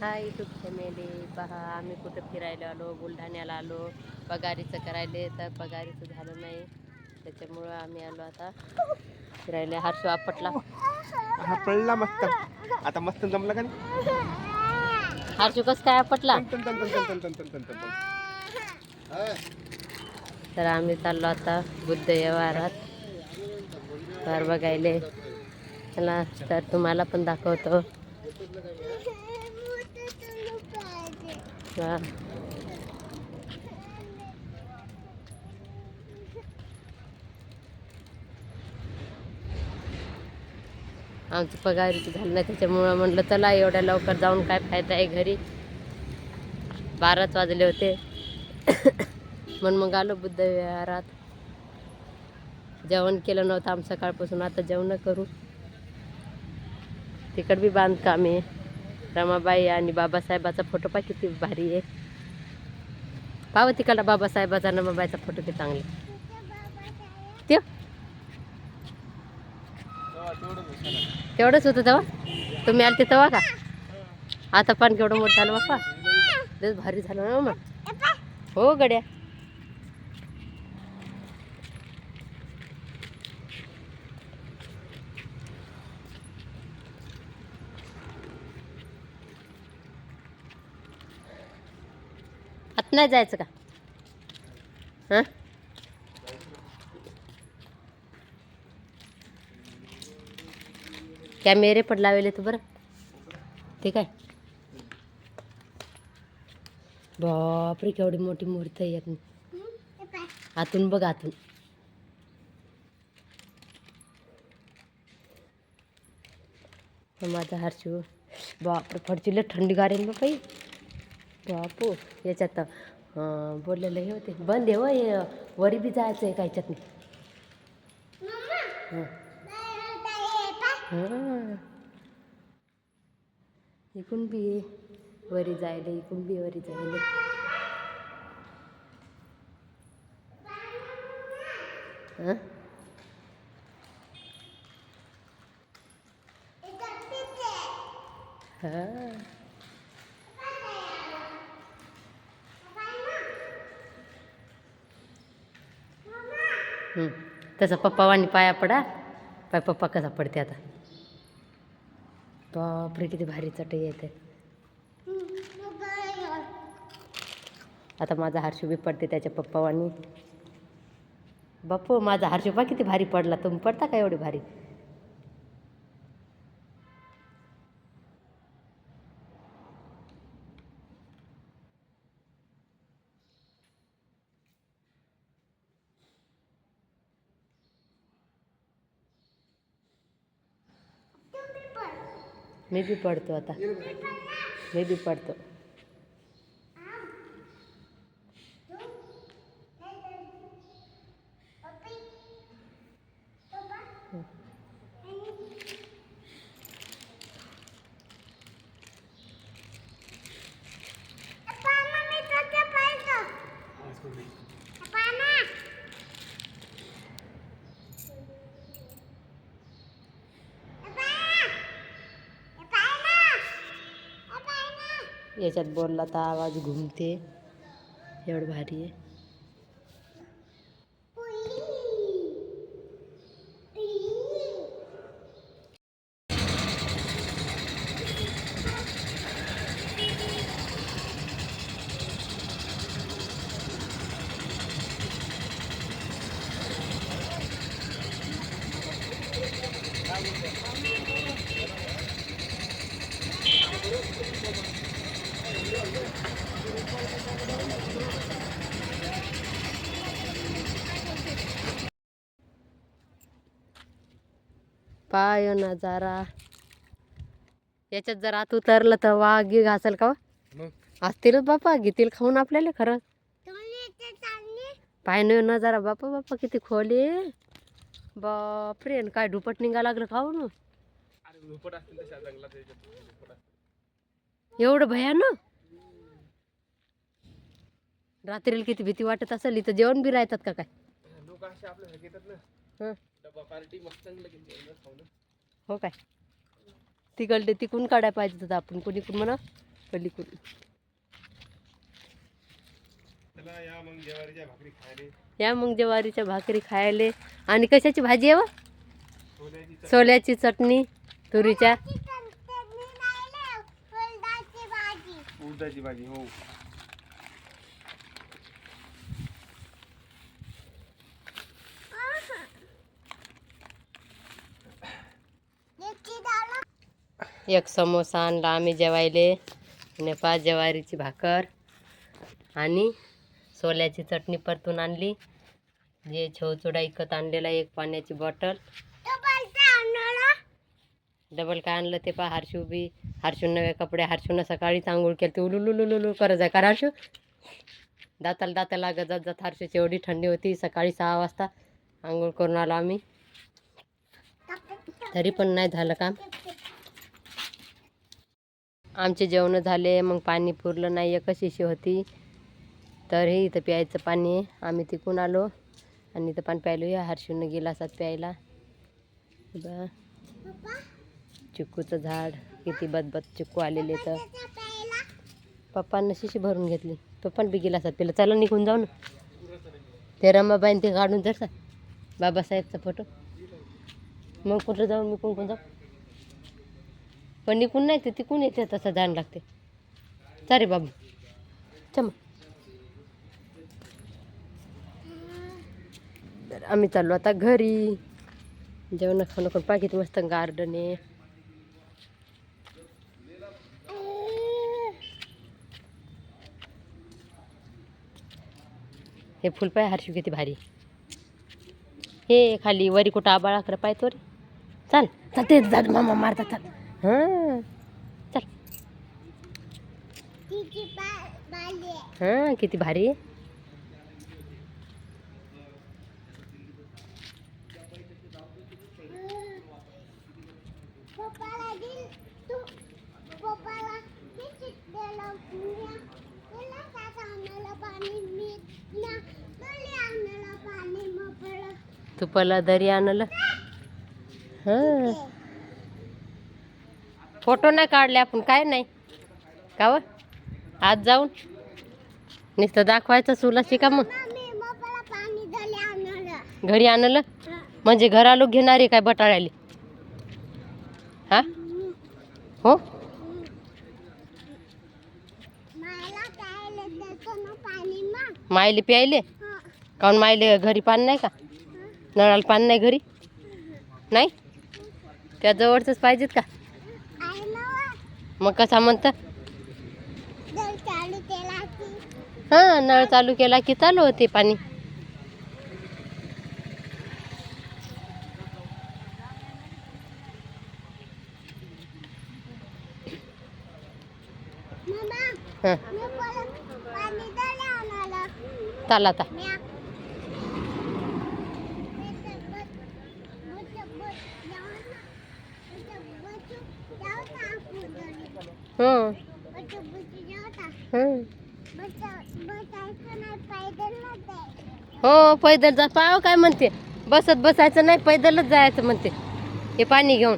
हा YouTube family. पहा आम्ही कुठं फिरायला आलो बुलढाण्याला आलो. पगारीचं करायले तर पगारीचं झालं नाही. त्याच्यामुळं आम्ही आलो आता फिरायला. हर्ष आपटला. हा पडला मस्त. आता मस्त जमलं का हर्ष कसं काय आपटला? तर आम्ही चाललो आता बुद्ध व्यवहारात घर बघायले. चला तर तुम्हाला पण दाखवतो. हा. आमचं पगारीचं झालं नाही त्याच्यामुळं म्हटलं चला एवढ्या लवकर जाऊन काय फायदा आहे घरी? बाराच वाजले होते. म्हणून मग आलो बुद्ध विहारात जेवण केलं नव्हतं आम सकाळपासून आता जेवण करू. तिकड बी बांधकाम आहे. रमाबाई आणि बाबासाहेबाचा फोटो पा किती भारी आहे. पाव तिकडला बाबासाहेबाचा रमाबाईचा फोटो किती चांगले ते तेवढंच होतं तेव्हा? तुम्ही आलते तेव्हा का? आता पण केवढं मोठं झालं बाप्पा. लस भारी झालं ना मग. हो गड्या. नाही जायचं का? हां? कॅमेरे पण लावले तू बरं. ठीक आहे. बापरे केवढी मोठी मूर्ती आहे यातून. आतून बघ आतून. माझा हर्षू बापरे फडचिले थंडी गारेल मग काही बापू याच्यात बोललेलं हे होते. बंद आहे हो वरी बी जायचं आहे का याच्यात हां. इकून बी. वरी जायला इकून बी वरी जायला. हां? हां. हं. तसा पप्पावानी पाया पडा. पाय पप्पा कसा पडते आता. बापरे किती भारी चटई येते. आता माझा हर्षू बी पडते त्याच्या पप्पावानी बापू माझा हर्षू पा किती भारी पडला. तुम्ही पडता का एवढी भारी? મેં બી પડતો હતા. મેં બી પડતો. याच्यात बोलला तर आवाज घुमते. एवढं भारी आहे. पाय नजारा याच्यात जर आत उतरलं तर वाघ घासल का हो? मग? असतीलच बापा घेतील खाऊन आपल्याला खरं. पाय न नजारा बापा बापा किती खोले बापरे काय दुपट निघा लागलं याच्यात झोपट असतील. एवढं भयानक? रात्रीला किती भीती वाटत असेल इथं जेवण बी राहतात का काय? लोक असे आपल्या घरी येतात ना. हं. पार्टी मस्त चांगलं हो काय? तिकडले तिकून काढायला पाहिजे होतं आपण. कोणी कोण म्हणा पलीकडून चला या मग जेवारीच्या भाकरी खायले. आणि कशाची भाजी आहे व सोल्याची चटणी. सोल्याची चटणी तुरीच्या. उडदाची भाजी हो. एक समोसा आणला आम्ही जेवायले. आणि पाच ज्वारीची भाकर. आणि सोल्याची चटणी परतून आणली. जे छवचुडा इकत आणलेला एक पाण्याची बॉटल. डबल काय आणलं ते पहा हर्षू बी. हर्षू नवे कपडे हर्षून सकाळीच आंघोळ केली ते. उलुलुलुलुलु करत जाय का रे हर्षू? दाताला गजात लागत जात जात हर्षूची एवढी थंडी होती. सकाळी सहा वाजता आंघोळ करून आलो आम्ही. तरी पण नाही झालं काम. आमचे जेवण झाले मग पाणी पुरलं नाही एकच शिशी होती. तरी इथं प्यायचं पाणी आम्ही तिकून आलो आणि इथं पाणी प्यायलो या हर्षून गिलासात प्यायला. बा चिक्कूचं झाड किती बदबद चिक्कू आलेले तर पप्पांना शिशी भरून घेतली. तो पण बी गिलासात पिला चला निघून जाऊ ना. ते रमाबाईन ते काढून जर बाबासाहेबचा फोटो मग कुठं जाऊन मी कोण कोण जाऊ? पण निघून नाही ते तिकून येते तसं जाण लागते. चारे बाबू. चम तर आम्ही चाललो आता घरी. जेवण खाणं करून पाकीत मस्त गार्डन आहे. हे फुल पाय हरशी किती भारी. हे खाली वरी कुठं आबाळाकडे पाय तो रे चाल चालते ते मामा मारतात. चाल हां. चल. हां किती भारी. तुपाला दरी आणलं हां. फोटो नाही काढले आपण काय नाही. का व? आज जाऊन. नुसतं दाखवायचं चुला शिका मग? घरी आणलं? म्हणजे घरा घेणार घेणारे काय बटाळ्याली? हा? हो? मायले प्यायले? काऊन मायले घरी पाणी नाही का? नळाला पाणी नाही घरी? नाही? त्या जवळचंच पाहिजेत का? मग कसा म्हणतं? हां नळ चालू केला की चालू होते पाणी. हां. चाल आता. हो. पैदल जा. पाव काय म्हणते? बसत बसायचं नाही पैदलच जायचं म्हणते. हे पाणी घेऊन.